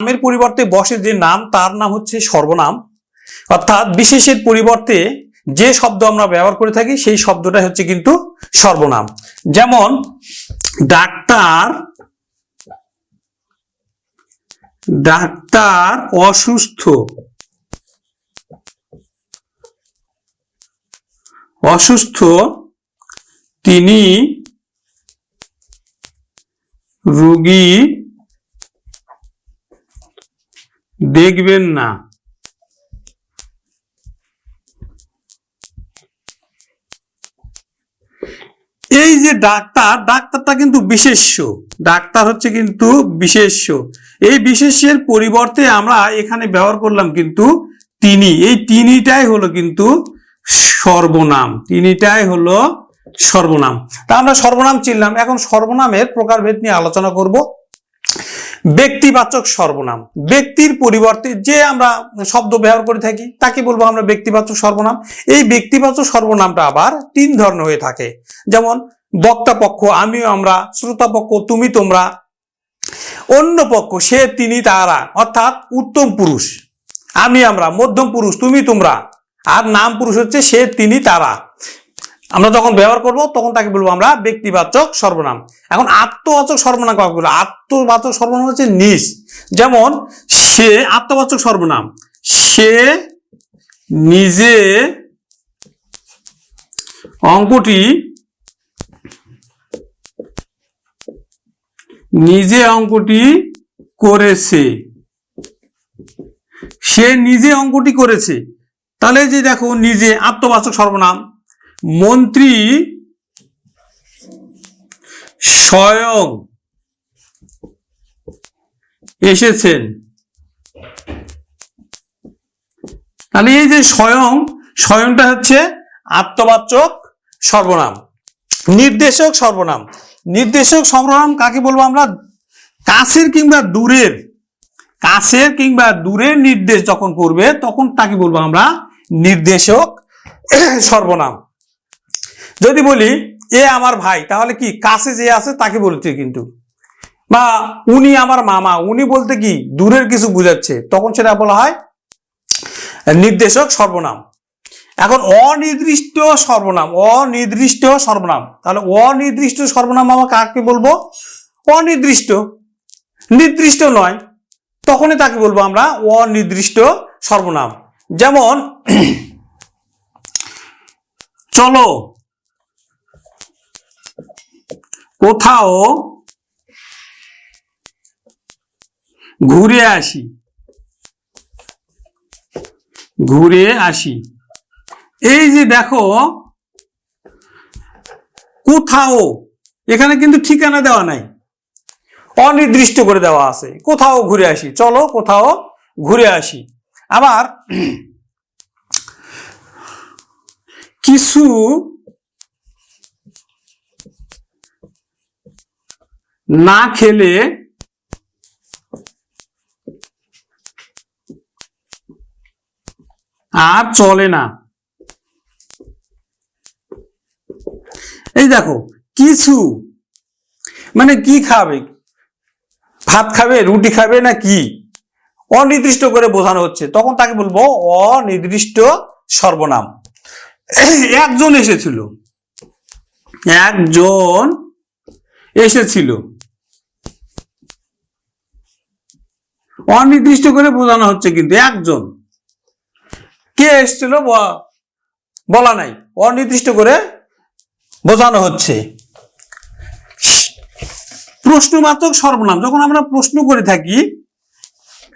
নামের পরিবর্তে বসে যে নাম, তার নাম হচ্ছে সর্বনাম। অর্থাৎ বিশেষের পরিবর্তে যে শব্দ আমরা ব্যবহার করে থাকি, সেই শব্দটা হচ্ছে কিন্তু সর্বনাম। যেমন, ডাক্তার ডাক্তার অসুস্থ। অসুস্থ, তিনি রুগী দেখবেন না। এই যে ডাক্তার, ডাক্তারটা কিন্তু বিশেষ্য। ডাক্তার হচ্ছে কিন্তু বিশেষ্য। এই বিশেষ্যের পরিবর্তে আমরা এখানে ব্যবহার করলাম কিন্তু তিনি। এই তিনিটাই হলো কিন্তু সর্বনাম। তিনিটাই হলো সর্বনাম। তা আমরা সর্বনাম চিনলাম। এখন সর্বনামের প্রকারভেদ নিয়ে আলোচনা করব। ব্যক্তিবাচক সর্বনাম। ব্যক্তির পরিবর্তে যে আমরা শব্দ ব্যবহার করে থাকি, তাকে বলব আমরা ব্যক্তিবাচক সর্বনাম। এই ব্যক্তিবাচক সর্বনামটা আবার তিন ধরনের হয়ে থাকে। যেমন, বক্তা পক্ষ, আমিও আমরা, শ্রোতা পক্ষ, তুমি তোমরা। অন্য পক্ষ, সে, তিনি, তারা, অর্থাৎ উত্তম পুরুষ। আমি আমরা, মধ্যম পুরুষ, তুমি তোমরা। আর নাম পুরুষ হচ্ছে সে, তিনি, তারা। আমরা যখন ব্যবহার করব, তখন তাকে বলব আমরা ব্যক্তিবাচক সর্বনাম। এখন আত্মবাচক সর্বনাম বলব আত্মবাচক সর্বনাম হচ্ছে নিজ। যেমন, সে আত্মবাচক সর্বনাম। সে নিজে অঙ্কটি নিজে অঙ্কটি করেছে। সে নিজে অঙ্কটি করেছে। তাহলে যে দেখো, নিজে আত্মবাচক সর্বনাম। মন্ত্রী স্বয়ং এসেছেন। তাহলে এই যে স্বয়ং, স্বয়ংটা হচ্ছে আত্মবাচক সর্বনাম। নির্দেশক সর্বনাম। নির্দেশক সর্বনাম কাকে বলব আমরা? কাছের কিংবা দূরের। কাছের কিংবা দূরের নির্দেশ যখন করবে, তখন তাকে বলব আমরা নির্দেশক সর্বনাম। যদি বলি, এ আমার ভাই তাহলে কি, কাছে যে আছে তাকে বলছে কিন্তু। বা উনি আমার মামা, উনি বলতে কি, দূরের কিছু বুঝাচ্ছে, তখন সেটা বলা হয় নির্দেশক সর্বনাম। এখন অনির্দিষ্ট সর্বনাম অনির্দিষ্ট সর্বনাম, তাহলে অনির্দিষ্ট সর্বনাম আমরা কাকে বলব? অনির্দিষ্ট, নির্দিষ্ট নয়, তখনই তাকে বলব আমরা অনির্দিষ্ট সর্বনাম। যেমন, চলো কোথাও ঘুরে আসি। ঘুরে আসি। এই যে দেখো, কোথাও, এখানে কিন্তু ঠিকানা দেওয়া নাই। অনির্দিষ্ট করে দেওয়া আছে। কোথাও ঘুরে আসি। চলো কোথাও ঘুরে আসি। আবার কিছু না খেলে আর চলে না। এই দেখো, কিছু মানে কি খাবে? ভাত খাবে, রুটি খাবে না কি? অনির্দিষ্ট করে বোঝানো হচ্ছে। তখন তাকে বলব, অনির্দিষ্ট সর্বনাম। একজন এসেছিল। একজন এসেছিল। অনির্দিষ্ট করে বোঝানো হচ্ছে কিন্তু একজন। কে এসেছিল? বলা নাই। অনির্দিষ্ট করে বোঝানো হচ্ছে। প্রশ্নবাচক সর্বনাম। যখন আমরা প্রশ্ন করে থাকি,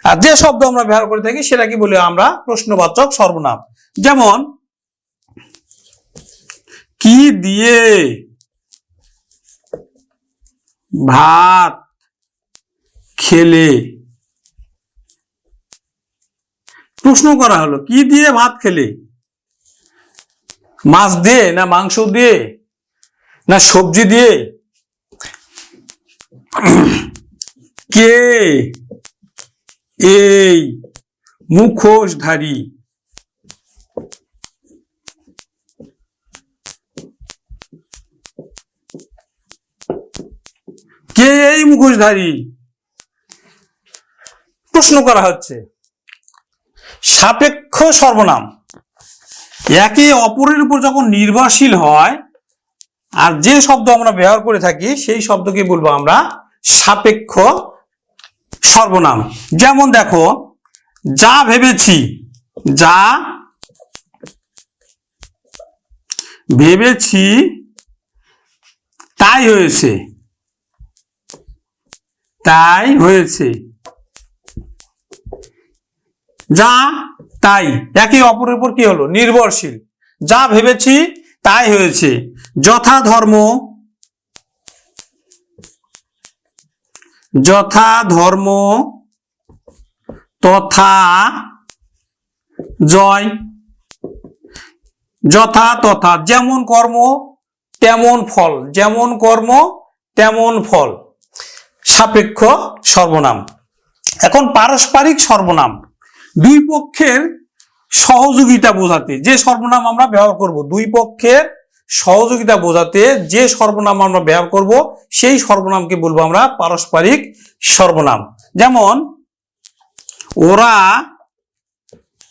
আর যে শব্দ আমরা ব্যবহার করে থাকি সেটাকে বলি আমরা? প্রশ্নবাচক সর্বনাম। যেমন, কি দিয়ে ভাত খেলে? প্রশ্ন করা হলো, কি দিয়ে ভাত খেলে? মাছ দিয়ে না মাংস দিয়ে? না সবজি দিয়ে? কে? এই মুখোশধারী। কে এই মুখোশধারী? প্রশ্ন করা হচ্ছে। সাপেক্ষ সর্বনাম। একে অপরের উপর যখন নির্ভরশীল হয়, আর যে শব্দ আমরা ব্যবহার করে থাকি, সেই শব্দকে বলব আমরা সাপেক্ষ সর্বনাম। যেমন দেখো, যা ভেবেছি যা ভেবেছি, তাই হয়েছে। তাই হয়েছে। যা, তাই। একে অপরের উপর কি হলো? নির্ভরশীল। যা ভেবেছি, তাই হয়েছে। যথা ধর্ম যথা ধর্ম, তথা জয়, যথা তথা। যেমন কর্ম, তেমন ফল। যেমন কর্ম, তেমন ফল। সাপেক্ষ সর্বনাম। এখন পারস্পরিক সর্বনাম। দুই পক্ষের সহযোগিতা বোঝাতে, যে সর্বনাম আমরা ব্যবহার করব, দুই পক্ষের সহযোগিতা বোঝাতে যে সর্বনাম আমরা ব্যবহার করব, সেই সর্বনামকে বলব আমরা পারস্পরিক সর্বনাম। যেমন, ওরা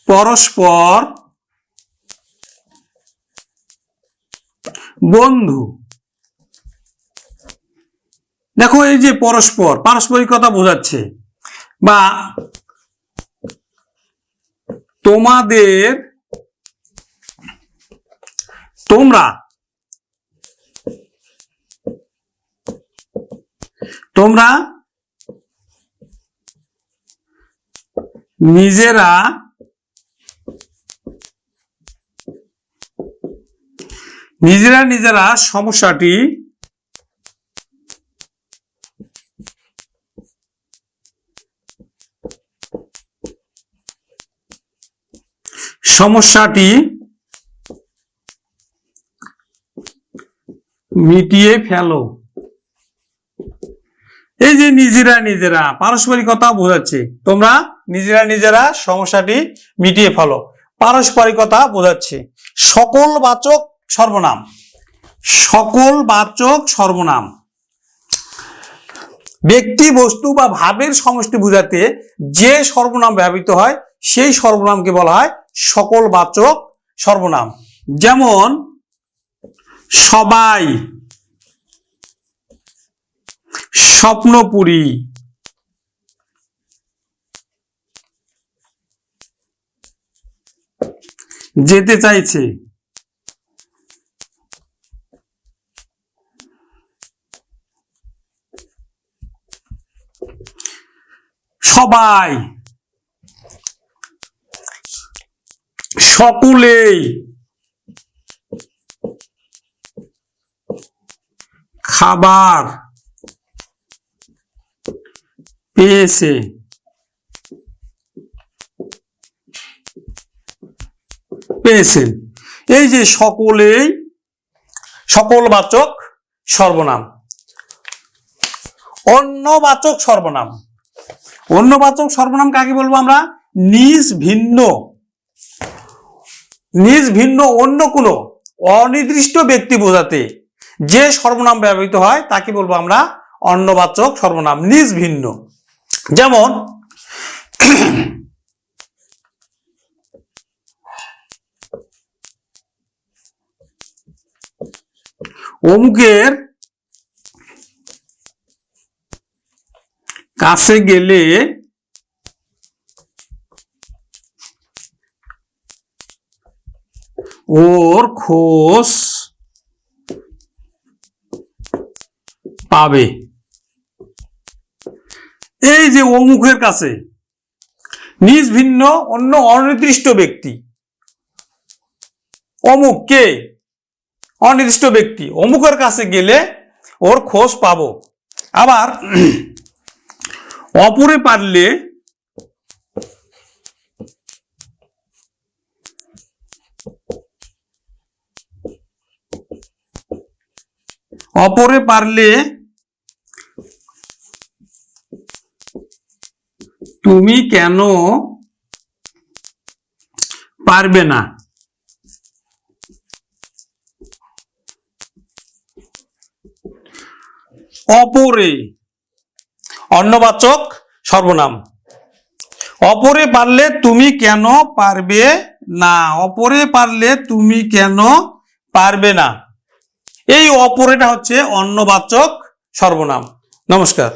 পরস্পর বন্ধু। দেখো এই যে পরস্পর, পারস্পরিকতা বোঝাচ্ছে বা তোমাদের তোমরা তোমরা নিজেরা নিজেরা নিজেরা সমস্যাটি সমস্যাটি মিটিয়ে ফেলো। এই যে নিজেরা নিজেরা পারস্পরিকতা বোঝাচ্ছে। তোমরা নিজেরা নিজেরা সমস্যাটি মিটিয়ে ফেলো। পারস্পরিকতা বোঝাচ্ছে। সকল বাচক সর্বনাম। সকল বাচক সর্বনাম। ব্যক্তি, বস্তু বা ভাবের সমষ্টি বোঝাতে যে সর্বনাম ব্যবহৃত হয়, সেই সর্বনামকে বলা হয় সকল বাচক সর্বনাম। যেমন সবাই স্বপ্নপুরী যেতে চাইছে সবাই সকলেই খাবার পেয়েছে। পেয়েছেন। এই যে সকলেই সকল বাচক সর্বনাম। অন্যবাচক সর্বনাম। অন্যবাচক সর্বনাম কাকে বলব আমরা? নিজ ভিন্ন। নিজ ভিন্ন অন্য কোনো অনির্দিষ্ট ব্যক্তি বোঝাতে যে সর্বনাম ব্যবহৃত হয়, তাকে বলব আমরা অন্যবাচক সর্বনাম, নিজ ভিন্ন। যেমন, অমুকের কাছে গেলে ওর খোঁজ পাবে। এই যে অমুকের কাছে, নিজ ভিন্ন, অন্য অনির্দিষ্ট ব্যক্তি। অমুক কে? অনির্দিষ্ট ব্যক্তি। অমুকের কাছে গেলে ওর খোঁজ পাবো। আবার, অপরে পারলে অপরে পারলে তুমি কেন পারবে না? অপরে, অন্নবাচক সর্বনাম। অপরে পারলে তুমি কেন পারবে না? অপরে পারলে তুমি কেন পারবে না? এই অপরেটা হচ্ছে অন্নবাচক সর্বনাম। নমস্কার।